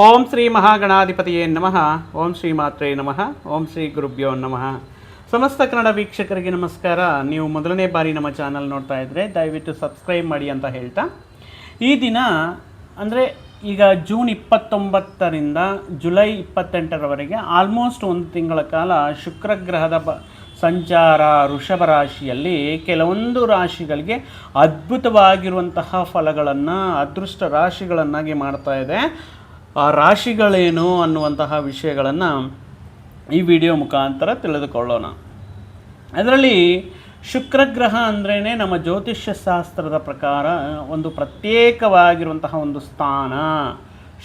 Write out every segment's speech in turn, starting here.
ಓಂ ಶ್ರೀ ಮಹಾಗಣಾಧಿಪತಿಯೇ ನಮಃ. ಓಂ ಶ್ರೀ ಮಾತ್ರೇ ನಮಃ. ಓಂ ಶ್ರೀ ಗುರುಭ್ಯೋ ನಮಃ. ಸಮಸ್ತ ಕನ್ನಡ ವೀಕ್ಷಕರಿಗೆ ನಮಸ್ಕಾರ. ನೀವು ಮೊದಲನೇ ಬಾರಿ ನಮ್ಮ ಚಾನಲ್ ನೋಡ್ತಾ ಇದ್ದರೆ ದಯವಿಟ್ಟು ಸಬ್ಸ್ಕ್ರೈಬ್ ಮಾಡಿ ಅಂತ ಹೇಳ್ತಾ. ಈ ದಿನ ಅಂದರೆ ಈಗ ಜೂನ್ ಇಪ್ಪತ್ತೊಂಬತ್ತರಿಂದ ಜುಲೈ ಇಪ್ಪತ್ತೆಂಟರವರೆಗೆ ಆಲ್ಮೋಸ್ಟ್ ಒಂದು ತಿಂಗಳ ಕಾಲ ಶುಕ್ರಗ್ರಹದ ಬ ಸಂಚಾರ ವೃಷಭ ರಾಶಿಯಲ್ಲಿ ಕೆಲವೊಂದು ರಾಶಿಗಳಿಗೆ ಅದ್ಭುತವಾಗಿರುವಂತಹ ಫಲಗಳನ್ನು, ಅದೃಷ್ಟ ರಾಶಿಗಳನ್ನಾಗಿ ಮಾಡ್ತಾ ಇದೆ. ಆ ರಾಶಿಗಳೇನು ಅನ್ನುವಂತಹ ವಿಷಯಗಳನ್ನು ಈ ವಿಡಿಯೋ ಮುಖಾಂತರ ತಿಳಿದುಕೊಳ್ಳೋಣ. ಅದರಲ್ಲಿ ಶುಕ್ರಗ್ರಹ ಅಂದ್ರೇ ನಮ್ಮ ಜ್ಯೋತಿಷ್ಯ ಶಾಸ್ತ್ರದ ಪ್ರಕಾರ, ಒಂದು ಪ್ರತ್ಯೇಕವಾಗಿರುವಂತಹ ಒಂದು ಸ್ಥಾನ.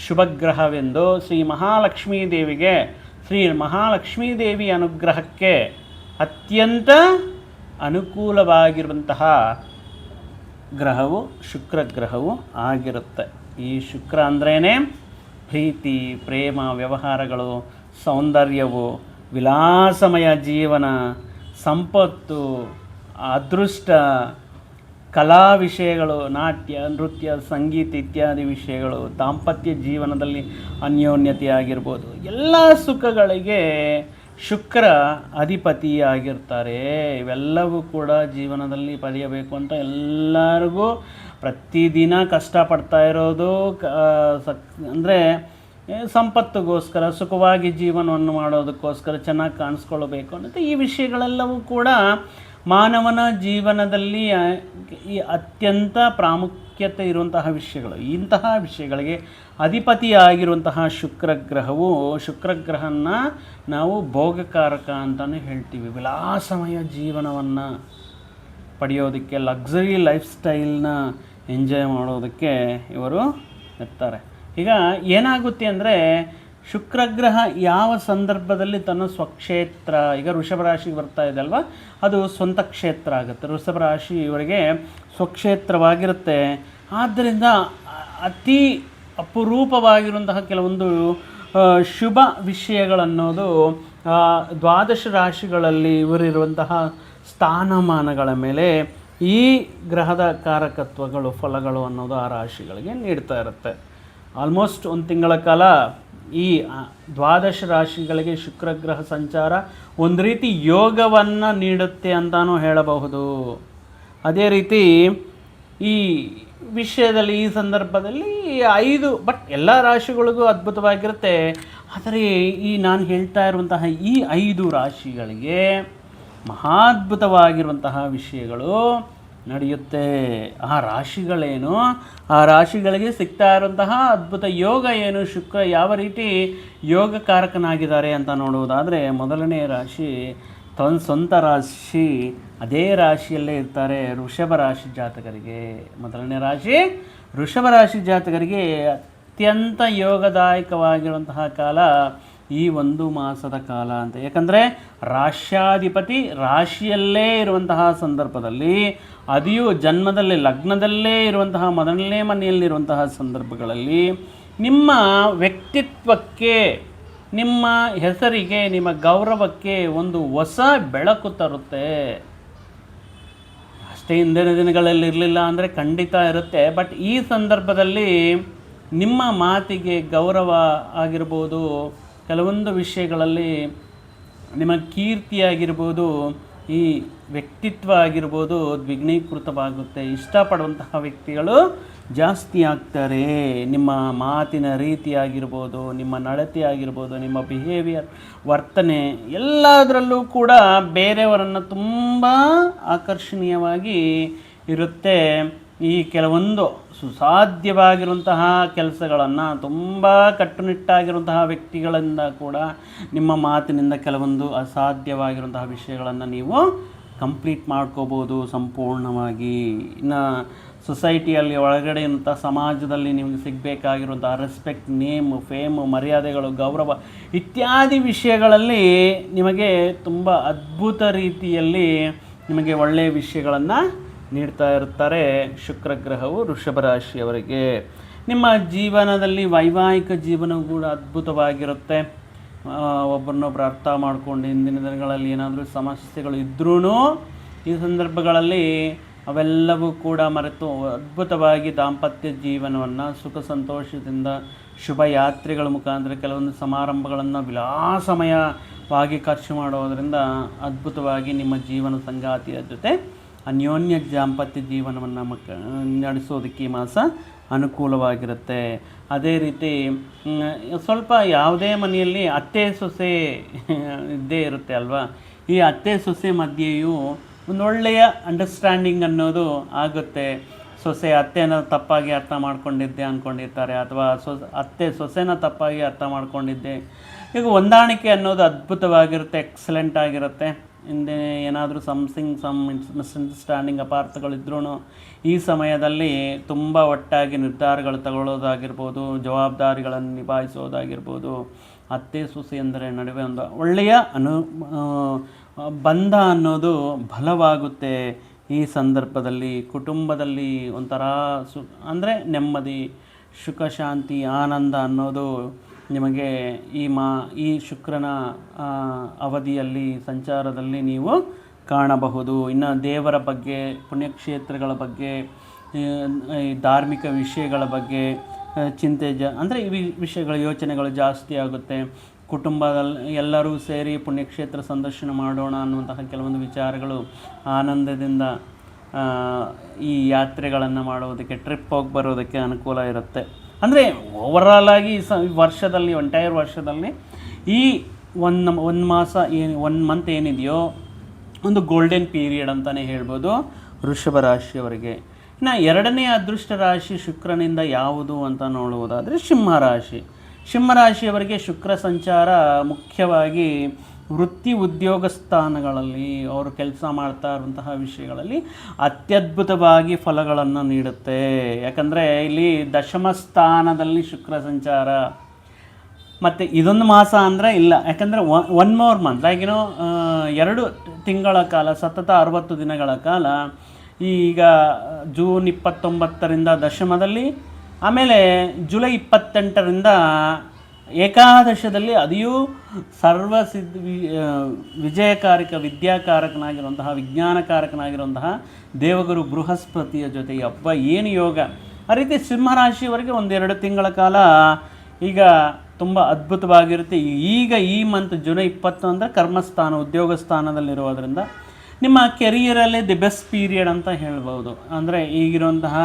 ಶುಭಗ್ರಹವೆಂದು ಶ್ರೀ ಮಹಾಲಕ್ಷ್ಮೀ ದೇವಿಗೆ, ಶ್ರೀ ಮಹಾಲಕ್ಷ್ಮೀ ದೇವಿ ಅನುಗ್ರಹಕ್ಕೆ ಅತ್ಯಂತ ಅನುಕೂಲವಾಗಿರುವಂತಹ ಗ್ರಹವು ಶುಕ್ರಗ್ರಹವು ಆಗಿರುತ್ತೆ. ಈ ಶುಕ್ರ ಅಂದ್ರೇ ಪ್ರೀತಿ, ಪ್ರೇಮ, ವ್ಯವಹಾರಗಳು, ಸೌಂದರ್ಯವು, ವಿಲಾಸಮಯ ಜೀವನ, ಸಂಪತ್ತು, ಅದೃಷ್ಟ, ಕಲಾ ವಿಷಯಗಳು, ನಾಟ್ಯ, ನೃತ್ಯ, ಸಂಗೀತ ಇತ್ಯಾದಿ ವಿಷಯಗಳು, ದಾಂಪತ್ಯ ಜೀವನದಲ್ಲಿ ಅನ್ಯೋನ್ಯತೆ ಆಗಿರ್ಬೋದು ಎಲ್ಲ ಸುಖಗಳಿಗೆ ಶುಕ್ರ ಅಧಿಪತಿಯಾಗಿರ್ತಾರೆ. ಇವೆಲ್ಲವೂ ಕೂಡ ಜೀವನದಲ್ಲಿ ಪಡೆಯಬೇಕು ಅಂತ ಎಲ್ಲರಿಗೂ ಪ್ರತಿದಿನ ಕಷ್ಟಪಡ್ತಾ ಇರೋದು, ಕ ಸಕ್, ಅಂದರೆ ಸಂಪತ್ತಿಗೋಸ್ಕರ, ಸುಖವಾಗಿ ಜೀವನವನ್ನು ಮಾಡೋದಕ್ಕೋಸ್ಕರ ಚೆನ್ನಾಗಿ ಕಾಣಿಸ್ಕೊಳ್ಬೇಕು ಅನ್ನೋದು ಈ ವಿಷಯಗಳೆಲ್ಲವೂ ಕೂಡ ಮಾನವನ ಜೀವನದಲ್ಲಿ ಈ ಅತ್ಯಂತ ಪ್ರಾಮುಖ್ಯತೆ ಇರುವಂತಹ ವಿಷಯಗಳು. ಇಂತಹ ವಿಷಯಗಳಿಗೆ ಅಧಿಪತಿಯಾಗಿರುವಂತಹ ಶುಕ್ರಗ್ರಹವು ಶುಕ್ರಗ್ರಹನ ಶುಕ್ರ ಗ್ರಹನ ನಾವು ಭೋಗಕಾರಕ ಅಂತಲೇ ಹೇಳ್ತೀವಿ. ವಿಲಾಸಮಯ ಜೀವನವನ್ನು ಪಡೆಯೋದಕ್ಕೆ ಲಕ್ಸುರಿ ಲೈಫ್ ಸ್ಟೈಲ್ನ ಎಂಜಾಯ್ ಮಾಡೋದಕ್ಕೆ ಇವರು ಇರ್ತಾರೆ ಈಗ ಏನಾಗುತ್ತೆ ಅಂದರೆ, ಶುಕ್ರಗ್ರಹ ಯಾವ ಸಂದರ್ಭದಲ್ಲಿ ತನ್ನ ಸ್ವಕ್ಷೇತ್ರ, ಈಗ ಋಷಭ ರಾಶಿಗೆ ಬರ್ತಾ ಇದೆ ಅಲ್ವಾ? ಅದು ಸ್ವಂತ ಕ್ಷೇತ್ರ ಆಗುತ್ತೆ. ಋಷಭ ರಾಶಿ ಇವರಿಗೆ ಸ್ವಕ್ಷೇತ್ರವಾಗಿರುತ್ತೆ. ಆದ್ದರಿಂದ ಅತಿ ಅಪರೂಪವಾಗಿರುವಂತಹ ಕೆಲವೊಂದು ಶುಭ ವಿಷಯಗಳನ್ನೋದು ದ್ವಾದಶ ರಾಶಿಗಳಲ್ಲಿ ಇವರಿರುವಂತಹ ಸ್ಥಾನಮಾನಗಳ ಮೇಲೆ ಈ ಗ್ರಹದ ಕಾರಕತ್ವಗಳು, ಫಲಗಳು ಅನ್ನೋದು ಆ ರಾಶಿಗಳಿಗೆ ನೀಡ್ತಾ ಇರುತ್ತೆ. ಆಲ್ಮೋಸ್ಟ್ ಒಂದು ತಿಂಗಳ ಕಾಲ ಈ ದ್ವಾದಶ ರಾಶಿಗಳಿಗೆ ಶುಕ್ರ ಗ್ರಹ ಸಂಚಾರ ಒಂದು ರೀತಿ ಯೋಗವನ್ನು ನೀಡುತ್ತೆ ಅಂತಲೂ ಹೇಳಬಹುದು. ಅದೇ ರೀತಿ ಈ ವಿಷಯದಲ್ಲಿ, ಈ ಸಂದರ್ಭದಲ್ಲಿ ಐದು, ಬಟ್ ಎಲ್ಲ ರಾಶಿಗಳಿಗೂ ಅದ್ಭುತವಾಗಿರುತ್ತೆ. ಆದರೆ ಈ ನಾನು ಹೇಳ್ತಾ ಇರುವಂತಹ ಈ ಐದು ರಾಶಿಗಳಿಗೆ ಮಹಾದ್ಭುತವಾಗಿರುವಂತಹ ವಿಷಯಗಳು ನಡೆಯುತ್ತೆ. ಆ ರಾಶಿಗಳೇನು? ಆ ರಾಶಿಗಳಿಗೆ ಸಿಗ್ತಾ ಇರುವಂತಹ ಅದ್ಭುತ ಯೋಗ ಏನು? ಶುಕ್ರ ಯಾವ ರೀತಿ ಯೋಗಕಾರಕನಾಗಿದ್ದಾರೆ ಅಂತ ನೋಡುವುದಾದರೆ ಮೊದಲನೇ ರಾಶಿ ತನ್ನ ಸ್ವಂತ ರಾಶಿ. ಅದೇ ರಾಶಿಯಲ್ಲೇ ಇರ್ತಾರೆ ವೃಷಭ ರಾಶಿ ಜಾತಕರಿಗೆ. ಮೊದಲನೇ ರಾಶಿ ವೃಷಭ ರಾಶಿ ಜಾತಕರಿಗೆ ಅತ್ಯಂತ ಯೋಗದಾಯಕವಾಗಿರುವಂತಹ ಕಾಲ ಈ ಒಂದು ಮಾಸದ ಕಾಲ ಅಂತ. ಯಾಕಂದರೆ ರಾಶ್ಯಾಧಿಪತಿ ರಾಶಿಯಲ್ಲೇ ಇರುವಂತಹ ಸಂದರ್ಭದಲ್ಲಿ, ಅದಿಯೂ ಜನ್ಮದಲ್ಲಿ, ಲಗ್ನದಲ್ಲೇ ಇರುವಂತಹ, ಮೊದಲನೇ ಮನೆಯಲ್ಲಿರುವಂತಹ ಸಂದರ್ಭಗಳಲ್ಲಿ ನಿಮ್ಮ ವ್ಯಕ್ತಿತ್ವಕ್ಕೆ, ನಿಮ್ಮ ಹೆಸರಿಗೆ, ನಿಮ್ಮ ಗೌರವಕ್ಕೆ ಒಂದು ಹೊಸ ಬೆಳಕು ತರುತ್ತೆ. ಅಷ್ಟೇ ಹಿಂದಿನ ದಿನಗಳಲ್ಲಿ ಇರಲಿಲ್ಲ ಅಂದರೆ ಖಂಡಿತ ಇರುತ್ತೆ. ಬಟ್ ಈ ಸಂದರ್ಭದಲ್ಲಿ ನಿಮ್ಮ ಮಾತಿಗೆ ಗೌರವ ಆಗಿರ್ಬೋದು ಕೆಲವೊಂದು ವಿಷಯಗಳಲ್ಲಿ ನಿಮ್ಮ ಕೀರ್ತಿಯಾಗಿರ್ಬೋದು, ಈ ವ್ಯಕ್ತಿತ್ವ ಆಗಿರ್ಬೋದು ದ್ವಿಗ್ನೀಕೃತವಾಗುತ್ತೆ ಇಷ್ಟಪಡುವಂತಹ ವ್ಯಕ್ತಿಗಳು ಜಾಸ್ತಿ ಆಗ್ತಾರೆ. ನಿಮ್ಮ ಮಾತಿನ ರೀತಿ ಆಗಿರ್ಬೋದು, ನಿಮ್ಮ ನಡತೆ ಆಗಿರ್ಬೋದು, ನಿಮ್ಮ ಬಿಹೇವಿಯರ್ ವರ್ತನೆ ಎಲ್ಲದರಲ್ಲೂ ಕೂಡ ಬೇರೆಯವರನ್ನು ತುಂಬ ಆಕರ್ಷಣೀಯವಾಗಿ ಇರುತ್ತೆ. ಈ ಕೆಲವೊಂದು ಸುಸಾಧ್ಯವಾಗಿರುವಂತಹ ಕೆಲಸಗಳನ್ನು, ತುಂಬ ಕಟ್ಟುನಿಟ್ಟಾಗಿರುವಂತಹ ವ್ಯಕ್ತಿಗಳಿಂದ ಕೂಡ ನಿಮ್ಮ ಮಾತಿನಿಂದ ಕೆಲವೊಂದು ಅಸಾಧ್ಯವಾಗಿರುವಂತಹ ವಿಷಯಗಳನ್ನು ನೀವು ಕಂಪ್ಲೀಟ್ ಮಾಡ್ಕೋಬೋದು ಸಂಪೂರ್ಣವಾಗಿ. ಇನ್ನು ಸೊಸೈಟಿಯಲ್ಲಿ ಒಳಗಡೆ ಇಂಥ ಸಮಾಜದಲ್ಲಿ ನಿಮಗೆ ಸಿಗಬೇಕಾಗಿರುವಂತಹ ರೆಸ್ಪೆಕ್ಟ್ ನೇಮ್ ಫೇಮ್ ಮರ್ಯಾದೆಗಳು, ಗೌರವ ಇತ್ಯಾದಿ ವಿಷಯಗಳಲ್ಲಿ ನಿಮಗೆ ತುಂಬ ಅದ್ಭುತ ರೀತಿಯಲ್ಲಿ ನಿಮಗೆ ಒಳ್ಳೆಯ ವಿಷಯಗಳನ್ನು ನೀಡ್ತಾ ಇರ್ತಾರೆ ಶುಕ್ರ ಗ್ರಹವು ವೃಷಭ ರಾಶಿಯವರಿಗೆ ನಿಮ್ಮ ಜೀವನದಲ್ಲಿ ವೈವಾಹಿಕ ಜೀವನವು ಕೂಡ ಅದ್ಭುತವಾಗಿರುತ್ತೆ. ಒಬ್ಬರನ್ನೊಬ್ಬರು ಅರ್ಥ ಮಾಡಿಕೊಂಡು ಹಿಂದಿನ ದಿನಗಳಲ್ಲಿ ಏನಾದರೂ ಸಮಸ್ಯೆಗಳು ಇದ್ರೂ ಈ ಸಂದರ್ಭಗಳಲ್ಲಿ ಅವೆಲ್ಲವೂ ಕೂಡ ಮರೆತು ಅದ್ಭುತವಾಗಿ ದಾಂಪತ್ಯ ಜೀವನವನ್ನು ಸುಖ ಸಂತೋಷದಿಂದ ಶುಭ ಯಾತ್ರೆಗಳ ಮುಖಾಂತರ ಕೆಲವೊಂದು ಸಮಾರಂಭಗಳನ್ನು ವಿಲಾಸಮಯವಾಗಿ ಖರ್ಚು ಮಾಡೋದರಿಂದ ಅದ್ಭುತವಾಗಿ ನಿಮ್ಮ ಜೀವನ ಸಂಗಾತಿಯ ಜೊತೆ ಅನ್ಯೋನ್ಯ ದಾಂಪತ್ಯ ಜೀವನವನ್ನು ಮಕ್ಕ, ನಡೆಸೋದಕ್ಕೆ ಈ ಮಾಸ ಅನುಕೂಲವಾಗಿರುತ್ತೆ. ಅದೇ ರೀತಿ ಸ್ವಲ್ಪ ಯಾವುದೇ ಮನೆಯಲ್ಲಿ ಅತ್ತೆ ಸೊಸೆ ಇದ್ದೇ ಇರುತ್ತೆ ಅಲ್ವಾ? ಈ ಅತ್ತೆ ಸೊಸೆ ಮಧ್ಯೆಯೂ ಒಂದೊಳ್ಳೆಯ ಅಂಡರ್ಸ್ಟ್ಯಾಂಡಿಂಗ್ ಅನ್ನೋದು ಆಗುತ್ತೆ. ಸೊಸೆ ಅತ್ತೆನ ತಪ್ಪಾಗಿ ಅರ್ಥ ಮಾಡ್ಕೊಂಡಿದ್ದೆ ಅಂದ್ಕೊಂಡಿರ್ತಾರೆ ಅಥವಾ ಸೊ, ಅತ್ತೆ ಸೊಸೆನ ತಪ್ಪಾಗಿ ಅರ್ಥ ಮಾಡ್ಕೊಂಡಿದ್ದೆ. ಈಗ ಹೊಂದಾಣಿಕೆ ಅನ್ನೋದು ಅದ್ಭುತವಾಗಿರುತ್ತೆ ಎಕ್ಸಲೆಂಟ್ ಆಗಿರುತ್ತೆ. ಹಿಂದೆ ಏನಾದರೂ ಸಮ್ಸಿಂಗ್ ಸಮ್ ಮಿಸ್ಅಂಡರ್ಸ್ಟ್ಯಾಂಡಿಂಗ್ ಅಪಾರ್ಥಗಳಿದ್ರೂ ಈ ಸಮಯದಲ್ಲಿ ತುಂಬ ಒಟ್ಟಾಗಿ ನಿರ್ಧಾರಗಳು ತಗೊಳ್ಳೋದಾಗಿರ್ಬೋದು, ಜವಾಬ್ದಾರಿಗಳನ್ನು ನಿಭಾಯಿಸೋದಾಗಿರ್ಬೋದು, ಅತ್ತೆ ಸೊಸೆ ಅಂದರೆ ನಡುವೆ ಒಂದು ಒಳ್ಳೆಯ ಅನು ಬಂಧ ಅನ್ನೋದು ಬಲವಾಗುತ್ತೆ ಈ ಸಂದರ್ಭದಲ್ಲಿ. ಕುಟುಂಬದಲ್ಲಿ ಒಂಥರ ಸು, ಅಂದರೆ ನೆಮ್ಮದಿ, ಸುಖ, ಶಾಂತಿ, ಆನಂದ ಅನ್ನೋದು ನಿಮಗೆ ಈ ಮಾ, ಈ ಶುಕ್ರನ ಅವಧಿಯಲ್ಲಿ, ಸಂಚಾರದಲ್ಲಿ ನೀವು ಕಾಣಬಹುದು. ಇನ್ನು ದೇವರ ಬಗ್ಗೆ, ಪುಣ್ಯಕ್ಷೇತ್ರಗಳ ಬಗ್ಗೆ ಧಾರ್ಮಿಕ ವಿಷಯಗಳ ಬಗ್ಗೆ ಚಿಂತೆ ಜ, ಅಂದರೆ ಈ ವಿಷಯಗಳ ಯೋಚನೆಗಳು ಜಾಸ್ತಿ ಆಗುತ್ತೆ. ಕುಟುಂಬದಲ್ಲಿ ಎಲ್ಲರೂ ಸೇರಿ ಪುಣ್ಯಕ್ಷೇತ್ರ ಸಂದರ್ಶನ ಮಾಡೋಣ ಅನ್ನುವಂತಹ ಕೆಲವೊಂದು ವಿಚಾರಗಳು ಆನಂದದಿಂದ ಈ ಯಾತ್ರೆಗಳನ್ನು ಮಾಡೋದಕ್ಕೆ ಟ್ರಿಪ್ ಹೋಗಿ ಬರೋದಕ್ಕೆ ಅನುಕೂಲ ಇರುತ್ತೆ. ಅಂದರೆ ಓವರಾಲ್ ಆಗಿ ಸ ವರ್ಷದಲ್ಲಿ ಎಂಟೈರ್ ವರ್ಷದಲ್ಲಿ ಈ ಒನ್ ಒಂದು ಮಾಸ ಏನು ಒನ್ ಮಂತ್ ಏನಿದೆಯೋ, ಒಂದು ಗೋಲ್ಡನ್ ಪೀರಿಯಡ್ ಅಂತಲೇ ಹೇಳ್ಬೋದು ವೃಷಭ ರಾಶಿಯವರಿಗೆ. ಇನ್ನು ಎರಡನೇ ಅದೃಷ್ಟ ರಾಶಿ ಶುಕ್ರನಿಂದ ಯಾವುದು ಅಂತ ನೋಡುವುದಾದರೆ ಸಿಂಹರಾಶಿ ಸಿಂಹರಾಶಿಯವರಿಗೆ ಶುಕ್ರ ಸಂಚಾರ ಮುಖ್ಯವಾಗಿ ವೃತ್ತಿ ಉದ್ಯೋಗ ಸ್ಥಾನಗಳಲ್ಲಿ ಅವರು ಕೆಲಸ ಮಾಡ್ತಾ ಇರುವಂತಹ ವಿಷಯಗಳಲ್ಲಿ ಅತ್ಯದ್ಭುತವಾಗಿ ಫಲಗಳನ್ನು ನೀಡುತ್ತೆ. ಯಾಕಂದರೆ ಇಲ್ಲಿ ದಶಮ ಸ್ಥಾನದಲ್ಲಿ ಶುಕ್ರ ಸಂಚಾರ, ಮತ್ತು ಇದೊಂದು ಮಾಸ ಅಂದರೆ ಇಲ್ಲ. ಯಾಕಂದರೆ ಒನ್ ಮೋರ್ ಮಂತ್ ಲೈಕ್ ಎರಡು ತಿಂಗಳ ಕಾಲ, ಸತತ ಅರವತ್ತು ದಿನಗಳ ಕಾಲ, ಈಗ ಜೂನ್ ಇಪ್ಪತ್ತೊಂಬತ್ತರಿಂದ ದಶಮದಲ್ಲಿ, ಆಮೇಲೆ ಜುಲೈ ಇಪ್ಪತ್ತೆಂಟರಿಂದ ಏಕಾದಶದಲ್ಲಿ ಅದಿಯೂ ಸರ್ವಸಿದ್ಧ ವಿ- ಆ, ವಿಜಯಕಾರಕ ವಿದ್ಯಾಕಾರಕನಾಗಿರುವಂತಹ ವಿಜ್ಞಾನಕಾರಕನಾಗಿರುವಂತಹ ದೇವಗುರು ಬೃಹಸ್ಪತಿಯ ಜೊತೆ ಅಪ್ಪ ಏನು ಯೋಗ? ಆ ರೀತಿ ಸಿಂಹರಾಶಿಯವರೆಗೆ ಒಂದೆರಡು ತಿಂಗಳ ಕಾಲ ಈಗ ತುಂಬ ಅದ್ಭುತವಾಗಿರುತ್ತೆ. ಈಗ ಈ ಮಂತ್ ಜುಲೈ ಇಪ್ಪತ್ತು ಅಂದರೆ ಕರ್ಮಸ್ಥಾನ ಉದ್ಯೋಗ ಸ್ಥಾನದಲ್ಲಿರೋದ್ರಿಂದ ನಿಮ್ಮ ಕೆರಿಯರಲ್ಲೇ ದಿ ಬೆಸ್ಟ್ ಪೀರಿಯಡ್ ಅಂತ ಹೇಳ್ಬೋದು ಅಂದರೆ ಈಗಿರುವಂತಹ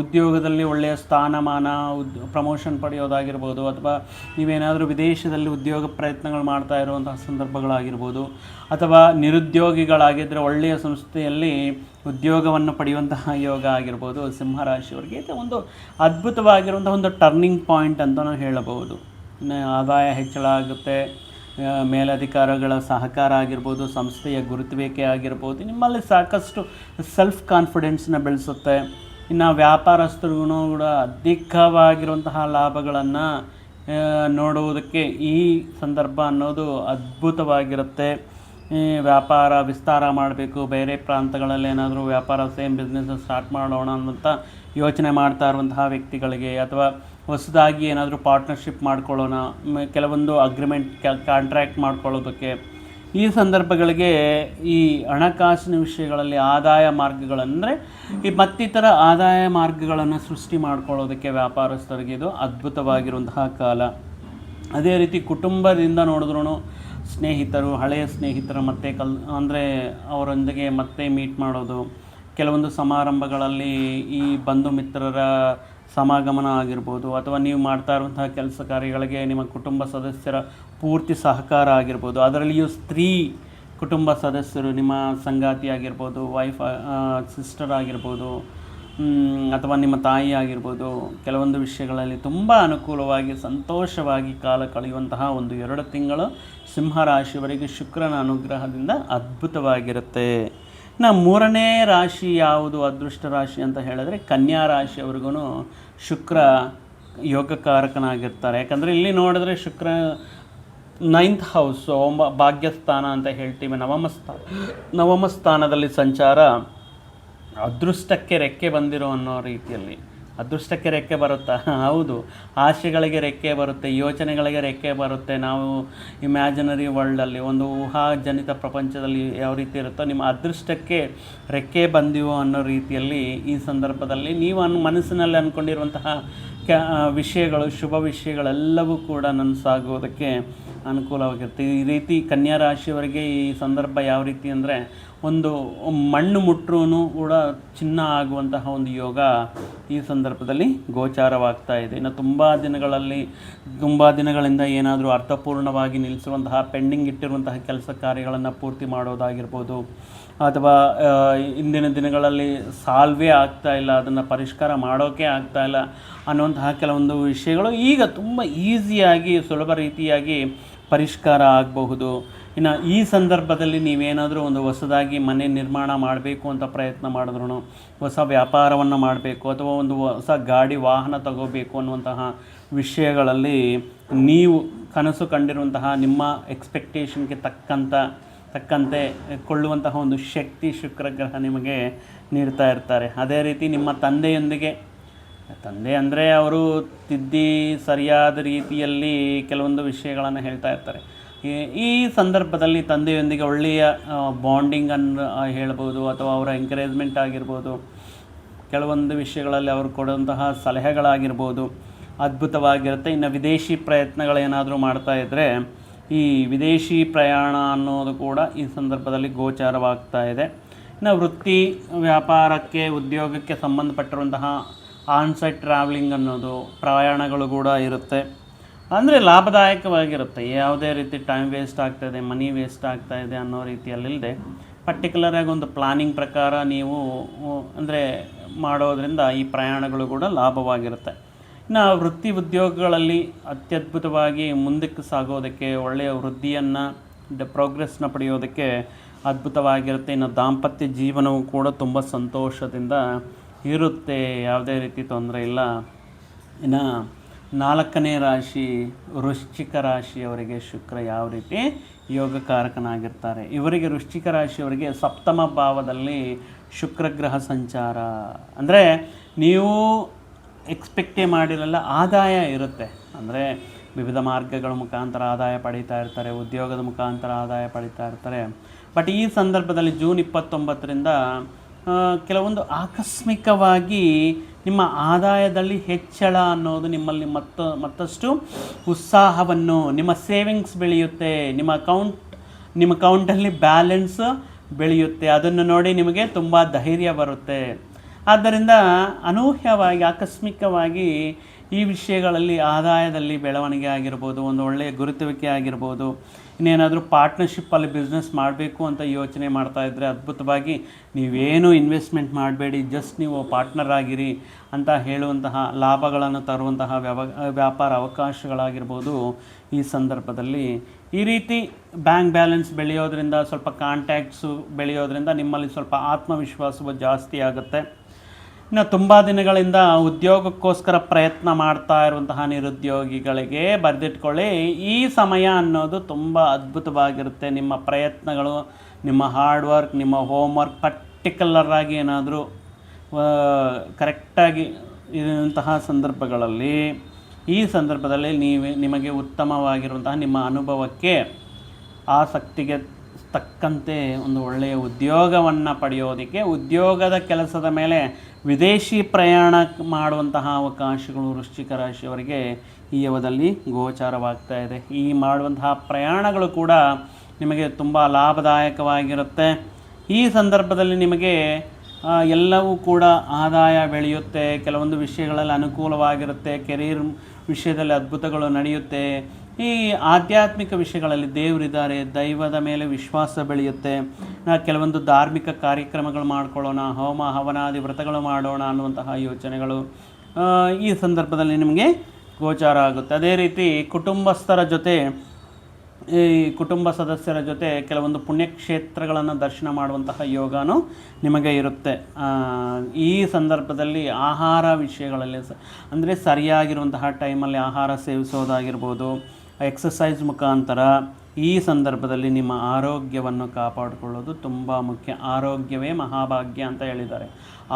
ಉದ್ಯೋಗದಲ್ಲಿ ಒಳ್ಳೆಯ ಸ್ಥಾನಮಾನ, ಉದ್ ಪ್ರಮೋಷನ್ ಪಡೆಯೋದಾಗಿರ್ಬೋದು ಅಥವಾ ನೀವೇನಾದರೂ ವಿದೇಶದಲ್ಲಿ ಉದ್ಯೋಗ ಪ್ರಯತ್ನಗಳು ಮಾಡ್ತಾ ಇರುವಂತಹ ಸಂದರ್ಭಗಳಾಗಿರ್ಬೋದು ಅಥವಾ ನಿರುದ್ಯೋಗಿಗಳಾಗಿದ್ದರೆ ಒಳ್ಳೆಯ ಸಂಸ್ಥೆಯಲ್ಲಿ ಉದ್ಯೋಗವನ್ನು ಪಡೆಯುವಂತಹ ಯೋಗ ಆಗಿರ್ಬೋದು ಸಿಂಹರಾಶಿಯವರಿಗೆ. ಇದು ಒಂದು ಅದ್ಭುತವಾಗಿರುವಂಥ ಒಂದು ಟರ್ನಿಂಗ್ ಪಾಯಿಂಟ್ ಅಂತ ನಾವು ಹೇಳಬಹುದು. ಆದಾಯ ಹೆಚ್ಚಳ ಆಗುತ್ತೆ ಮೇಲಧಿಕಾರಿಗಳ ಸಹಕಾರ ಆಗಿರ್ಬೋದು, ಸಂಸ್ಥೆಯ ಗುರುತುವಿಕೆ ಆಗಿರ್ಬೋದು, ನಿಮ್ಮಲ್ಲಿ ಸಾಕಷ್ಟು ಸೆಲ್ಫ್ ಕಾನ್ಫಿಡೆನ್ಸ್ನ ಬೆಳೆಸುತ್ತೆ. ಇನ್ನು ವ್ಯಾಪಾರಸ್ಥರಿಗೂ ಕೂಡ ಅಧಿಕವಾಗಿರುವಂತಹ ಲಾಭಗಳನ್ನು ನೋಡುವುದಕ್ಕೆ ಈ ಸಂದರ್ಭ ಅನ್ನೋದು ಅದ್ಭುತವಾಗಿರುತ್ತೆ. ವ್ಯಾಪಾರ ವಿಸ್ತಾರ ಮಾಡಬೇಕು, ಬೇರೆ ಪ್ರಾಂತಗಳಲ್ಲಿ ಏನಾದರೂ ವ್ಯಾಪಾರ ಸೇಮ್ ಬಿಸ್ನೆಸ್ ಸ್ಟಾರ್ಟ್ ಮಾಡೋಣ ಅಂತ ಯೋಚನೆ ಮಾಡ್ತಾ ಇರುವಂತಹ ವ್ಯಕ್ತಿಗಳಿಗೆ, ಅಥವಾ ಹೊಸದಾಗಿ ಏನಾದರೂ ಪಾರ್ಟ್ನರ್ಶಿಪ್ ಮಾಡ್ಕೊಳ್ಳೋಣ ಕೆಲವೊಂದು ಅಗ್ರಿಮೆಂಟ್ ಕಾಂಟ್ರ್ಯಾಕ್ಟ್ ಮಾಡ್ಕೊಳ್ಳೋದಕ್ಕೆ. ಈ ಸಂದರ್ಭಗಳಿಗೆ ಈ ಹಣಕಾಸಿನ ವಿಷಯಗಳಲ್ಲಿ ಆದಾಯ ಮಾರ್ಗಗಳಂದರೆ ಈ ಮತ್ತಿತರ ಆದಾಯ ಮಾರ್ಗಗಳನ್ನು ಸೃಷ್ಟಿ ಮಾಡ್ಕೊಳ್ಳೋದಕ್ಕೆ ವ್ಯಾಪಾರಸ್ಥರಿಗೆ ಇದು ಅದ್ಭುತವಾಗಿರುವಂತಹ ಕಾಲ. ಅದೇ ರೀತಿ ಕುಟುಂಬದಿಂದ ನೋಡಿದ್ರೂ ಸ್ನೇಹಿತರು, ಹಳೆಯ ಸ್ನೇಹಿತರು ಮತ್ತೆ ಕಲ್, ಅಂದರೆ ಅವರೊಂದಿಗೆ ಮತ್ತೆ ಮೀಟ್ ಮಾಡೋದು. ಕೆಲವೊಂದು ಸಮಾರಂಭಗಳಲ್ಲಿ ಈ ಬಂಧು ಮಿತ್ರರ ಸಮಾಗಮನ ಆಗಿರ್ಬೋದು ಅಥವಾ ನೀವು ಮಾಡ್ತಾ ಇರುವಂತಹ ಕೆಲಸ ಕಾರ್ಯಗಳಿಗೆ ನಿಮ್ಮ ಕುಟುಂಬ ಸದಸ್ಯರ ಪೂರ್ತಿ ಸಹಕಾರ ಆಗಿರ್ಬೋದು, ಅದರಲ್ಲಿಯೂ ಸ್ತ್ರೀ ಕುಟುಂಬ ಸದಸ್ಯರು ನಿಮ್ಮ ಸಂಗಾತಿ ಆಗಿರ್ಬೋದು ವೈಫ್ ಸಿಸ್ಟರ್ ಆಗಿರ್ಬೋದು ಅಥವಾ ನಿಮ್ಮ ತಾಯಿ ಆಗಿರ್ಬೋದು, ಕೆಲವೊಂದು ವಿಷಯಗಳಲ್ಲಿ ತುಂಬ ಅನುಕೂಲವಾಗಿ, ಸಂತೋಷವಾಗಿ ಕಾಲ ಕಳೆಯುವಂತಹ ಒಂದು ಎರಡು ತಿಂಗಳು ಸಿಂಹರಾಶಿಯವರಿಗೆ ಶುಕ್ರನ ಅನುಗ್ರಹದಿಂದ ಅದ್ಭುತವಾಗಿರುತ್ತೆ. ಇನ್ನು ಮೂರನೇ ರಾಶಿ ಯಾವುದು? ಅದೃಷ್ಟ ರಾಶಿ ಅಂತ ಹೇಳಿದ್ರೆ ಕನ್ಯಾ ರಾಶಿಯವ್ರಿಗೂ ಶುಕ್ರ ಯೋಗಕಾರಕನಾಗಿರ್ತಾರೆ. ಯಾಕಂದರೆ ಇಲ್ಲಿ ನೋಡಿದ್ರೆ ಶುಕ್ರ ನೈನ್ತ್ ಹೌಸ್, ಒಂಬ ಭಾಗ್ಯಸ್ಥಾನ ಅಂತ ಹೇಳ್ತೀವಿ, ನವಮ ಸ್ಥಾನ ನವಮ ಸ್ಥಾನದಲ್ಲಿ ಸಂಚಾರ, ಅದೃಷ್ಟಕ್ಕೆ ರೆಕ್ಕೆ ಬಂದಿರೋ ಅನ್ನೋ ರೀತಿಯಲ್ಲಿ. ಅದೃಷ್ಟಕ್ಕೆ ರೆಕ್ಕೆ ಬರುತ್ತಾ? ಹೌದು. ಆಶೆಗಳಿಗೆ ರೆಕ್ಕೆ ಬರುತ್ತೆ, ಯೋಚನೆಗಳಿಗೆ ರೆಕ್ಕೆ ಬರುತ್ತೆ. ನಾವು ಇಮ್ಯಾಜಿನರಿ ವರ್ಲ್ಡಲ್ಲಿ ಒಂದು ಊಹಾಜನಿತ ಪ್ರಪಂಚದಲ್ಲಿ ಯಾವ ರೀತಿ ಇರುತ್ತೋ, ನಿಮ್ಮ ಅದೃಷ್ಟಕ್ಕೆ ರೆಕ್ಕೆ ಬಂದಿವೋ ಅನ್ನೋ ರೀತಿಯಲ್ಲಿ ಈ ಸಂದರ್ಭದಲ್ಲಿ ನೀವು ಅನ್, ಮನಸ್ಸಿನಲ್ಲಿ ಅಂದ್ಕೊಂಡಿರುವಂತಹ ಕ ವಿಷಯಗಳು, ಶುಭ ವಿಷಯಗಳೆಲ್ಲವೂ ಕೂಡ ನನಸಾಗೋದಕ್ಕೆ ಅನುಕೂಲವಾಗಿರುತ್ತೆ. ಈ ರೀತಿ ಕನ್ಯಾ ರಾಶಿಯವರಿಗೆ ಈ ಸಂದರ್ಭ ಯಾವ ರೀತಿ ಅಂದರೆ ಒಂದು ಮಣ್ಣು ಮುಟ್ರೂ ಕೂಡ ಚಿನ್ನ ಆಗುವಂತಹ ಒಂದು ಯೋಗ ಈ ಸಂದರ್ಭದಲ್ಲಿ ಗೋಚಾರವಾಗ್ತಾ ಇದೆ. ಇನ್ನು ತುಂಬ ದಿನಗಳಲ್ಲಿ, ತುಂಬ ದಿನಗಳಿಂದ ಏನಾದರೂ ಅರ್ಥಪೂರ್ಣವಾಗಿ ನಿಲ್ಲಿಸುವಂತಹ, ಪೆಂಡಿಂಗ್ ಇಟ್ಟಿರುವಂತಹ ಕೆಲಸ ಕಾರ್ಯಗಳನ್ನು ಪೂರ್ತಿ ಮಾಡೋದಾಗಿರ್ಬೋದು, ಅಥವಾ ಇಂದಿನ ದಿನಗಳಲ್ಲಿ ಸಾಲ್ವೇ ಆಗ್ತಾ ಇಲ್ಲ, ಅದನ್ನು ಪರಿಷ್ಕಾರ ಮಾಡೋಕೆ ಆಗ್ತಾ ಇಲ್ಲ ಅನ್ನುವಂತಹ ಕೆಲವೊಂದು ವಿಷಯಗಳು ಈಗ ತುಂಬ ಈಸಿಯಾಗಿ ಸುಲಭ ರೀತಿಯಾಗಿ ಪರಿಷ್ಕಾರ ಆಗಬಹುದು. ಇನ್ನು ಈ ಸಂದರ್ಭದಲ್ಲಿ ನೀವೇನಾದರೂ ಒಂದು ಹೊಸದಾಗಿ ಮನೆ ನಿರ್ಮಾಣ ಮಾಡಬೇಕು ಅಂತ ಪ್ರಯತ್ನ ಮಾಡಿದ್ರು ಹೊಸ ವ್ಯಾಪಾರವನ್ನು ಮಾಡಬೇಕು ಅಥವಾ ಒಂದು ಹೊಸ ಗಾಡಿ, ವಾಹನ ತಗೋಬೇಕು ಅನ್ನುವಂತಹ ವಿಷಯಗಳಲ್ಲಿ ನೀವು ಕನಸು ಕಂಡಿರುವಂತಹ ನಿಮ್ಮ ಎಕ್ಸ್ಪೆಕ್ಟೇಷನ್ಗೆ ತಕ್ಕಂಥ ತಕ್ಕಂತೆ ಕೊಳ್ಳುವಂತಹ ಒಂದು ಶಕ್ತಿ ಶುಕ್ರ ಗ್ರಹ ನಿಮಗೆ ನೀಡ್ತಾ ಇರ್ತಾರೆ. ಅದೇ ರೀತಿ ನಿಮ್ಮ ತಂದೆಯೊಂದಿಗೆ, ತಂದೆ ಅಂದರೆ ಅವರು ತಿದ್ದಿ ಸರಿಯಾದ ರೀತಿಯಲ್ಲಿ ಕೆಲವೊಂದು ವಿಷಯಗಳನ್ನು ಹೇಳ್ತಾ ಇರ್ತಾರೆ. ಈ- ಸಂದರ್ಭದಲ್ಲಿ ತಂದೆಯೊಂದಿಗೆ ಒಳ್ಳೆಯ ಬಾಂಡಿಂಗನ್ನು ಹೇಳ್ಬೋದು ಅಥವಾ ಅವರ ಎಂಕರೇಜ್ಮೆಂಟ್ ಆಗಿರ್ಬೋದು. ಕೆಲವೊಂದು ವಿಷಯಗಳಲ್ಲಿ ಅವರು ಕೊಡುವಂತಹ ಸಲಹೆಗಳಾಗಿರ್ಬೋದು. ಅದ್ಭುತವಾಗಿರುತ್ತೆ. ಇನ್ನು ವಿದೇಶಿ ಪ್ರಯತ್ನಗಳೇನಾದರೂ ಮಾಡ್ತಾ ಇದ್ದರೆ ಈ ವಿದೇಶಿ ಪ್ರಯಾಣ ಅನ್ನೋದು ಕೂಡ ಈ ಸಂದರ್ಭದಲ್ಲಿ ಗೋಚಾರವಾಗ್ತಾ ಇದೆ. ಇನ್ನು ವೃತ್ತಿ ವ್ಯಾಪಾರಕ್ಕೆ, ಉದ್ಯೋಗಕ್ಕೆ ಸಂಬಂಧಪಟ್ಟಿರುವಂತಹ ಆನ್ಸೈಟ್ ಟ್ರಾವೆಲಿಂಗ್ ಅನ್ನೋದು ಪ್ರಯಾಣಗಳು ಕೂಡ ಇರುತ್ತೆ. ಅಂದರೆ ಲಾಭದಾಯಕವಾಗಿರುತ್ತೆ. ಯಾವುದೇ ರೀತಿ ಟೈಮ್ ವೇಸ್ಟ್ ಆಗ್ತಾಯಿದೆ ಮನಿ ವೇಸ್ಟ್ ಆಗ್ತಾಯಿದೆ ಅನ್ನೋ ರೀತಿಯಲ್ಲಿಲ್ಲದೆ ಪರ್ಟಿಕ್ಯುಲರಾಗಿ ಒಂದು ಪ್ಲಾನಿಂಗ್ ಪ್ರಕಾರ ನೀವು ಅಂದರೆ ಮಾಡೋದರಿಂದ ಈ ಪ್ರಯಾಣಗಳು ಕೂಡ ಲಾಭವಾಗಿರುತ್ತೆ. ಇನ್ನು ವೃತ್ತಿ ಉದ್ಯೋಗಗಳಲ್ಲಿ ಅತ್ಯದ್ಭುತವಾಗಿ ಮುಂದಕ್ಕೆ ಸಾಗೋದಕ್ಕೆ, ಒಳ್ಳೆಯ ವೃದ್ಧಿಯನ್ನು, ಡ ಪ್ರೋಗ್ರೆಸ್ನ ಪಡೆಯೋದಕ್ಕೆ ಅದ್ಭುತವಾಗಿರುತ್ತೆ. ಇನ್ನು ದಾಂಪತ್ಯ ಜೀವನವು ಕೂಡ ತುಂಬ ಸಂತೋಷದಿಂದ ಇರುತ್ತೆ. ಯಾವುದೇ ರೀತಿ ತೊಂದರೆ ಇಲ್ಲ. ಇನ್ನು ನಾಲ್ಕನೇ ರಾಶಿ ವೃಶ್ಚಿಕ ರಾಶಿಯವರಿಗೆ ಶುಕ್ರ ಯಾವ ರೀತಿ ಯೋಗಕಾರಕನಾಗಿರ್ತಾರೆ. ಇವರಿಗೆ ವೃಶ್ಚಿಕ ರಾಶಿಯವರಿಗೆ ಸಪ್ತಮ ಭಾವದಲ್ಲಿ ಶುಕ್ರ ಗ್ರಹ ಸಂಚಾರ. ಅಂದರೆ ನೀವು ಎಕ್ಸ್ಪೆಕ್ಟೇ ಮಾಡಿರಲ್ಲ, ಆದಾಯ ಇರುತ್ತೆ. ಅಂದರೆ ವಿವಿಧ ಮಾರ್ಗಗಳ ಮುಖಾಂತರ ಆದಾಯ ಪಡೀತಾ ಇರ್ತಾರೆ, ಉದ್ಯೋಗದ ಮುಖಾಂತರ ಆದಾಯ ಪಡೀತಾ ಇರ್ತಾರೆ. ಬಟ್ ಈ ಸಂದರ್ಭದಲ್ಲಿ ಜೂನ್ ಇಪ್ಪತ್ತೊಂಬತ್ತರಿಂದ ಕೆಲವೊಂದು ಆಕಸ್ಮಿಕವಾಗಿ ನಿಮ್ಮ ಆದಾಯದಲ್ಲಿ ಹೆಚ್ಚಳ ಅನ್ನೋದು ನಿಮ್ಮಲ್ಲಿ ಮತ್ತ, ಮತ್ತಷ್ಟು ಉತ್ಸಾಹವನ್ನು, ನಿಮ್ಮ ಸೇವಿಂಗ್ಸ್ ಬೆಳೆಯುತ್ತೆ, ನಿಮ್ಮ ಅಕೌಂಟ್, ನಿಮ್ಮ ಅಕೌಂಟಲ್ಲಿ ಬ್ಯಾಲೆನ್ಸ್ ಬೆಳೆಯುತ್ತೆ. ಅದನ್ನು ನೋಡಿ ನಿಮಗೆ ತುಂಬ ಧೈರ್ಯ ಬರುತ್ತೆ. ಆದ್ದರಿಂದ ಅನೂಹ್ಯವಾಗಿ, ಆಕಸ್ಮಿಕವಾಗಿ ಈ ವಿಷಯಗಳಲ್ಲಿ ಆದಾಯದಲ್ಲಿ ಬೆಳವಣಿಗೆ ಆಗಿರ್ಬೋದು, ಒಂದು ಒಳ್ಳೆಯ ಗುರುತುವಿಕೆ ಆಗಿರ್ಬೋದು ಇನ್ನೇನಾದರೂ ಪಾರ್ಟ್ನರ್ಶಿಪ್ಪಲ್ಲಿ ಬಿಸ್ನೆಸ್ ಮಾಡಬೇಕು ಅಂತ ಯೋಚನೆ ಮಾಡ್ತಾ ಇದ್ದರೆ ಅದ್ಭುತವಾಗಿ ನೀವೇನು ಇನ್ವೆಸ್ಟ್ಮೆಂಟ್ ಮಾಡಬೇಡಿ ಜಸ್ಟ್ ನೀವು ಪಾರ್ಟ್ನರ್ ಆಗಿರಿ ಅಂತ ಹೇಳುವಂತಹ ಲಾಭಗಳನ್ನು ತರುವಂತಹ ವ್ಯವ, ವ್ಯಾಪಾರ ಅವಕಾಶಗಳಾಗಿರ್ಬೋದು ಈ ಸಂದರ್ಭದಲ್ಲಿ. ಈ ರೀತಿ ಬ್ಯಾಂಕ್ ಬ್ಯಾಲೆನ್ಸ್ ಬೆಳೆಯೋದ್ರಿಂದ ಸ್ವಲ್ಪ ಕಾಂಟ್ಯಾಕ್ಟ್ಸು ಬೆಳೆಯೋದ್ರಿಂದ ನಿಮ್ಮಲ್ಲಿ ಸ್ವಲ್ಪ ಆತ್ಮವಿಶ್ವಾಸವು ಜಾಸ್ತಿ ಆಗುತ್ತೆ. ಇನ್ನು ತುಂಬ ದಿನಗಳಿಂದ ಉದ್ಯೋಗಕ್ಕೋಸ್ಕರ ಪ್ರಯತ್ನ ಮಾಡ್ತಾ ಇರುವಂತಹ ನಿರುದ್ಯೋಗಿಗಳಿಗೆ ಬರೆದಿಟ್ಕೊಳ್ಳಿ. ಈ ಸಮಯ ಅನ್ನೋದು ತುಂಬ ಅದ್ಭುತವಾಗಿರುತ್ತೆ. ನಿಮ್ಮ ಪ್ರಯತ್ನಗಳು, ನಿಮ್ಮ ಹಾರ್ಡ್ ವರ್ಕ್ ನಿಮ್ಮ ಹೋಮ್ ವರ್ಕ್ ಪರ್ಟಿಕ್ಯುಲರ್ ಆಗಿ ಏನಾದರೂ ಕರೆಕ್ಟಾಗಿ ಇರುವಂತಹ ಸಂದರ್ಭಗಳಲ್ಲಿ, ಈ ಸಂದರ್ಭದಲ್ಲಿ ನೀವು, ನಿಮಗೆ ಉತ್ತಮವಾಗಿರುವಂತಹ ನಿಮ್ಮ ಅನುಭವಕ್ಕೆ ಆಸಕ್ತಿಗೆ ತಕ್ಕಂತೆ ಒಂದು ಒಳ್ಳೆಯ ಉದ್ಯೋಗವನ್ನು ಪಡೆಯೋದಕ್ಕೆ ಉದ್ಯೋಗದ ಕೆಲಸದ ಮೇಲೆ ವಿದೇಶಿ ಪ್ರಯಾಣ ಮಾಡುವಂತಹ ಅವಕಾಶಗಳು ವೃಶ್ಚಿಕ ರಾಶಿಯವರಿಗೆ ಈ ಯವದಲ್ಲಿ ಗೋಚಾರವಾಗ್ತಾ ಇದೆ. ಈ ಮಾಡುವಂತಹ ಪ್ರಯಾಣಗಳು ಕೂಡ ನಿಮಗೆ ತುಂಬ ಲಾಭದಾಯಕವಾಗಿರುತ್ತೆ. ಈ ಸಂದರ್ಭದಲ್ಲಿ ನಿಮಗೆ ಎಲ್ಲವೂ ಕೂಡ ಆದಾಯ ಬೆಳೆಯುತ್ತೆ, ಕೆಲವೊಂದು ವಿಷಯಗಳಲ್ಲಿ ಅನುಕೂಲವಾಗಿರುತ್ತೆ, ಕೆರಿಯರ್ ವಿಷಯದಲ್ಲಿ ಅದ್ಭುತಗಳು ನಡೆಯುತ್ತೆ ಈ ಆಧ್ಯಾತ್ಮಿಕ ವಿಷಯಗಳಲ್ಲಿ ದೇವರಿದ್ದಾರೆ, ದೈವದ ಮೇಲೆ ವಿಶ್ವಾಸ ಬೆಳೆಯುತ್ತೆ. ಕೆಲವೊಂದು ಧಾರ್ಮಿಕ ಕಾರ್ಯಕ್ರಮಗಳು ಮಾಡ್ಕೊಳ್ಳೋಣ, ಹೋಮ, ಹವನಾದಿ ವ್ರತಗಳು ಮಾಡೋಣ ಅನ್ನುವಂತಹ ಯೋಚನೆಗಳು ಈ ಸಂದರ್ಭದಲ್ಲಿ ನಿಮಗೆ ಗೋಚಾರ ಆಗುತ್ತೆ. ಅದೇ ರೀತಿ ಕುಟುಂಬಸ್ಥರ ಜೊತೆ, ಈ ಕುಟುಂಬ ಸದಸ್ಯರ ಜೊತೆ ಕೆಲವೊಂದು ಪುಣ್ಯಕ್ಷೇತ್ರಗಳನ್ನು ದರ್ಶನ ಮಾಡುವಂತಹ ಯೋಗನೂ ನಿಮಗೆ ಇರುತ್ತೆ. ಈ ಸಂದರ್ಭದಲ್ಲಿ ಆಹಾರ ವಿಷಯಗಳಲ್ಲಿ ಸ, ಅಂದರೆ ಸರಿಯಾಗಿರುವಂತಹ ಟೈಮಲ್ಲಿ ಆಹಾರ ಸೇವಿಸೋದಾಗಿರ್ಬೋದು ಎಕ್ಸಸೈಸ್ ಮುಖಾಂತರ ಈ ಸಂದರ್ಭದಲ್ಲಿ ನಿಮ್ಮ ಆರೋಗ್ಯವನ್ನು ಕಾಪಾಡಿಕೊಳ್ಳೋದು ತುಂಬ ಮುಖ್ಯ. ಆರೋಗ್ಯವೇ ಮಹಾಭಾಗ್ಯ ಅಂತ ಹೇಳಿದ್ದಾರೆ.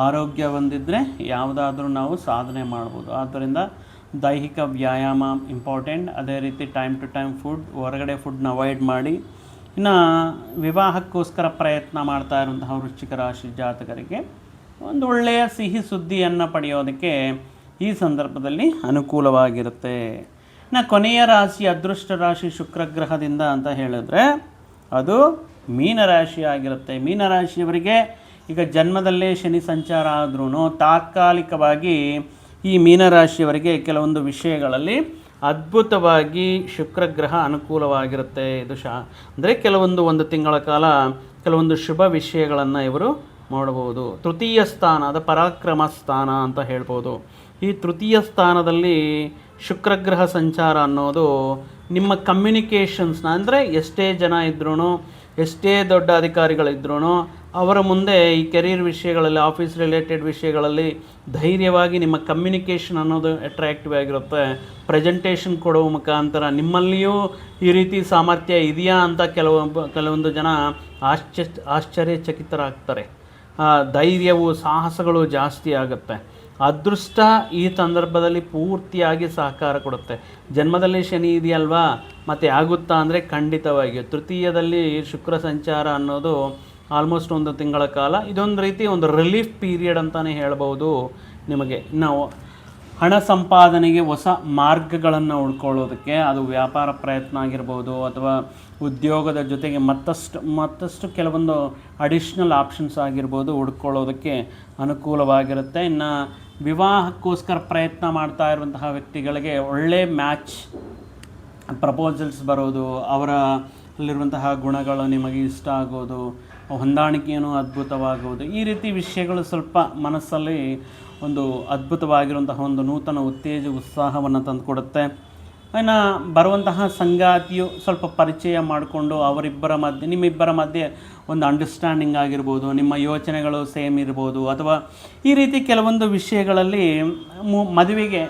ಆರೋಗ್ಯ ಹೊಂದಿದ್ರೆ ಯಾವುದಾದ್ರೂ ನಾವು ಸಾಧನೆ ಮಾಡ್ಬೋದು. ಆದ್ದರಿಂದ ದೈಹಿಕ ವ್ಯಾಯಾಮ ಇಂಪಾರ್ಟೆಂಟ್ ಅದೇ ರೀತಿ ಟೈಮ್ ಟು ಟೈಮ್ ಫುಡ್ ಹೊರಗಡೆ ಫುಡ್ನ ಅವಾಯ್ಡ್ ಮಾಡಿ. ಇನ್ನು ವಿವಾಹಕ್ಕೋಸ್ಕರ ಪ್ರಯತ್ನ ಮಾಡ್ತಾ ಇರುವಂತಹ ವೃಶ್ಚಿಕ ರಾಶಿ ಜಾತಕರಿಗೆ ಒಂದು ಒಳ್ಳೆಯ ಸಿಹಿ ಸುದ್ದಿಯನ್ನು ಪಡೆಯೋದಕ್ಕೆ ಈ ಸಂದರ್ಭದಲ್ಲಿ ಅನುಕೂಲವಾಗಿರುತ್ತೆ. ಇನ್ನು ಕೊನೆಯ ರಾಶಿ ಅದೃಷ್ಟ ರಾಶಿ ಶುಕ್ರಗ್ರಹದಿಂದ ಅಂತ ಹೇಳಿದ್ರೆ ಅದು ಮೀನರಾಶಿ ಆಗಿರುತ್ತೆ. ಮೀನರಾಶಿಯವರಿಗೆ ಈಗ ಜನ್ಮದಲ್ಲೇ ಶನಿ ಸಂಚಾರ ಆದ್ರೂ ತಾತ್ಕಾಲಿಕವಾಗಿ ಈ ಮೀನರಾಶಿಯವರಿಗೆ ಕೆಲವೊಂದು ವಿಷಯಗಳಲ್ಲಿ ಅದ್ಭುತವಾಗಿ ಶುಕ್ರಗ್ರಹ ಅನುಕೂಲವಾಗಿರುತ್ತೆ. ಇದು ಶಾ ಅಂದರೆ ಕೆಲವೊಂದು ಒಂದು ತಿಂಗಳ ಕಾಲ ಕೆಲವೊಂದು ಶುಭ ವಿಷಯಗಳನ್ನು ಇವರು ಮಾಡಬಹುದು. ತೃತೀಯ ಸ್ಥಾನ ಅದು ಪರಾಕ್ರಮ ಸ್ಥಾನ ಅಂತ ಹೇಳ್ಬೋದು. ಈ ತೃತೀಯ ಸ್ಥಾನದಲ್ಲಿ ಶುಕ್ರಗ್ರಹ ಸಂಚಾರ ಅನ್ನೋದು ನಿಮ್ಮ ಕಮ್ಯುನಿಕೇಷನ್ಸ್ನ, ಅಂದರೆ ಎಷ್ಟೇ ಜನ ಇದ್ರೂ ಎಷ್ಟೇ ದೊಡ್ಡ ಅಧಿಕಾರಿಗಳಿದ್ರೂ ಅವರ ಮುಂದೆ ಈ ಕೆರಿಯರ್ ವಿಷಯಗಳಲ್ಲಿ, ಆಫೀಸ್ ರಿಲೇಟೆಡ್ ವಿಷಯಗಳಲ್ಲಿ ಧೈರ್ಯವಾಗಿ ನಿಮ್ಮ ಕಮ್ಯುನಿಕೇಷನ್ ಅನ್ನೋದು ಅಟ್ರಾಕ್ಟಿವ್ ಆಗಿರುತ್ತೆ. ಪ್ರೆಸೆಂಟೇಷನ್ ಕೊಡುವ ಮುಖಾಂತರ ನಿಮ್ಮಲ್ಲಿಯೂ ಈ ರೀತಿ ಸಾಮರ್ಥ್ಯ ಇದೆಯಾ ಅಂತ ಕೆಲವೊಬ್ಬ, ಕೆಲವೊಂದು ಜನ ಆಶ್ಚರ್ಯ, ಆಶ್ಚರ್ಯಚಕಿತರಾಗ್ತಾರೆ. ಧೈರ್ಯವು ಸಾಹಸಗಳು ಜಾಸ್ತಿ ಆಗುತ್ತೆ. ಅದೃಷ್ಟ ಈ ಸಂದರ್ಭದಲ್ಲಿ ಪೂರ್ತಿಯಾಗಿ ಸಹಕಾರ ಕೊಡುತ್ತೆ. ಜನ್ಮದಲ್ಲಿ ಶನಿ ಇದೆಯಲ್ವಾ? ಮತ್ತು ಆಗುತ್ತಾ ಅಂದರೆ ಖಂಡಿತವಾಗಿ ತೃತೀಯದಲ್ಲಿ ಶುಕ್ರ ಸಂಚಾರ ಅನ್ನೋದು ಆಲ್ಮೋಸ್ಟ್ ಒಂದು ತಿಂಗಳ ಕಾಲ. ಇದೊಂದು ರೀತಿ ಒಂದು ರಿಲೀಫ್ ಪೀರಿಯಡ್ ಅಂತಲೇ ಹೇಳ್ಬೋದು. ನಿಮಗೆ ನಾವು ಹಣ ಸಂಪಾದನೆಗೆ ಹೊಸ ಮಾರ್ಗಗಳನ್ನು ಉಳ್ಕೊಳ್ಳೋದಕ್ಕೆ ಅದು ವ್ಯಾಪಾರ ಪ್ರಯತ್ನ ಆಗಿರ್ಬೋದು ಅಥವಾ ಉದ್ಯೋಗದ ಜೊತೆಗೆ ಮತ್ತಷ್ಟು ಮತ್ತಷ್ಟು ಕೆಲವೊಂದು ಅಡಿಷ್ನಲ್ ಆಪ್ಷನ್ಸ್ ಆಗಿರ್ಬೋದು ಹುಡ್ಕೊಳ್ಳೋದಕ್ಕೆ ಅನುಕೂಲವಾಗಿರುತ್ತೆ. ಇನ್ನು ವಿವಾಹಕ್ಕೋಸ್ಕರ ಪ್ರಯತ್ನ ಮಾಡ್ತಾ ಇರುವಂತಹ ವ್ಯಕ್ತಿಗಳಿಗೆ ಒಳ್ಳೆ ಮ್ಯಾಚ್ ಪ್ರಪೋಸಲ್ಸ್ ಬರೋದು, ಅವರ ಅಲ್ಲಿರುವಂತಹ ಗುಣಗಳು ನಿಮಗೆ ಇಷ್ಟ ಆಗೋದು ಹೊಂದಾಣಿಕೆಯನ್ನು ಅದ್ಭುತವಾಗುವುದು ಈ ರೀತಿ ವಿಷಯಗಳು ಸ್ವಲ್ಪ ಮನಸ್ಸಲ್ಲಿ ಒಂದು ಅದ್ಭುತವಾಗಿರುವಂತಹ ಒಂದು ನೂತನ ಉತ್ತೇಜ, ಉತ್ಸಾಹವನ್ನು ತಂದುಕೊಡುತ್ತೆ. ಇನ್ನು ಬರುವಂತಹ ಸಂಗಾತಿಯು ಸ್ವಲ್ಪ ಪರಿಚಯ ಮಾಡಿಕೊಂಡು ಅವರಿಬ್ಬರ ಮಧ್ಯೆ, ನಿಮ್ಮಿಬ್ಬರ ಮಧ್ಯೆ ಒಂದು ಅಂಡರ್ಸ್ಟ್ಯಾಂಡಿಂಗ್ ಆಗಿರ್ಬೋದು, ನಿಮ್ಮ ಯೋಚನೆಗಳು ಸೇಮ್ ಇರ್ಬೋದು, ಅಥವಾ ಈ ರೀತಿ ಕೆಲವೊಂದು ವಿಷಯಗಳಲ್ಲಿ ಮದುವೆಗೆ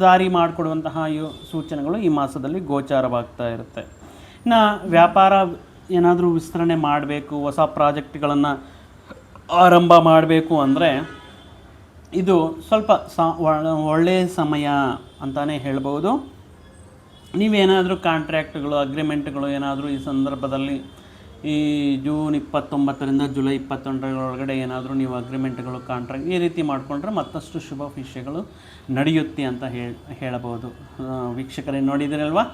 ದಾರಿ ಮಾಡಿಕೊಡುವಂತಹ ಸೂಚನೆಗಳು ಈ ಮಾಸದಲ್ಲಿ ಗೋಚಾರವಾಗ್ತಾ ಇರುತ್ತೆ. ಇನ್ನು ವ್ಯಾಪಾರ ಏನಾದರೂ ವಿಸ್ತರಣೆ ಮಾಡಬೇಕು, ಹೊಸ ಪ್ರಾಜೆಕ್ಟ್ಗಳನ್ನು ಆರಂಭ ಮಾಡಬೇಕು ಅಂದರೆ ಇದು ಸ್ವಲ್ಪ ಸ, ಒಳ್ಳೆ- ಒಳ್ಳೆಯ ಸಮಯ ಅಂತಲೇ ಹೇಳ್ಬೋದು. ನೀವೇನಾದರೂ ಕಾಂಟ್ರ್ಯಾಕ್ಟ್ಗಳು ಅಗ್ರಿಮೆಂಟ್ಗಳು ಏನಾದರೂ ಈ ಸಂದರ್ಭದಲ್ಲಿ ಈ ಜೂನ್ ಇಪ್ಪತ್ತೊಂಬತ್ತರಿಂದ ಜುಲೈ ಇಪ್ಪತ್ತೊಂದರೊಳಗಡೆ ಏನಾದರೂ ನೀವು ಅಗ್ರಿಮೆಂಟ್ಗಳು, ಕಾಂಟ್ರಾಕ್ಟ್ ಈ ರೀತಿ ಮಾಡಿಕೊಂಡ್ರೆ ಮತ್ತಷ್ಟು ಶುಭ ವಿಷಯಗಳು ನಡೆಯುತ್ತೆ ಅಂತ ಹೇಳಿ, ಹೇಳಬಹುದು. ವೀಕ್ಷಕರೇ ನೋಡಿದಿರಲ್ವಾ?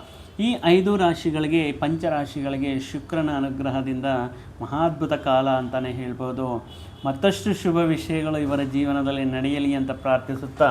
ಈ ಐದು ರಾಶಿಗಳಿಗೆ, ಪಂಚರಾಶಿಗಳಿಗೆ ಶುಕ್ರನ ಅನುಗ್ರಹದಿಂದ ಮಹಾದ್ಭುತ ಕಾಲ ಅಂತಲೇ ಹೇಳ್ಬೋದು. ಮತ್ತಷ್ಟು ಶುಭ ವಿಷಯಗಳು ಇವರ ಜೀವನದಲ್ಲಿ ನಡೆಯಲಿ ಅಂತ ಪ್ರಾರ್ಥಿಸುತ್ತಾ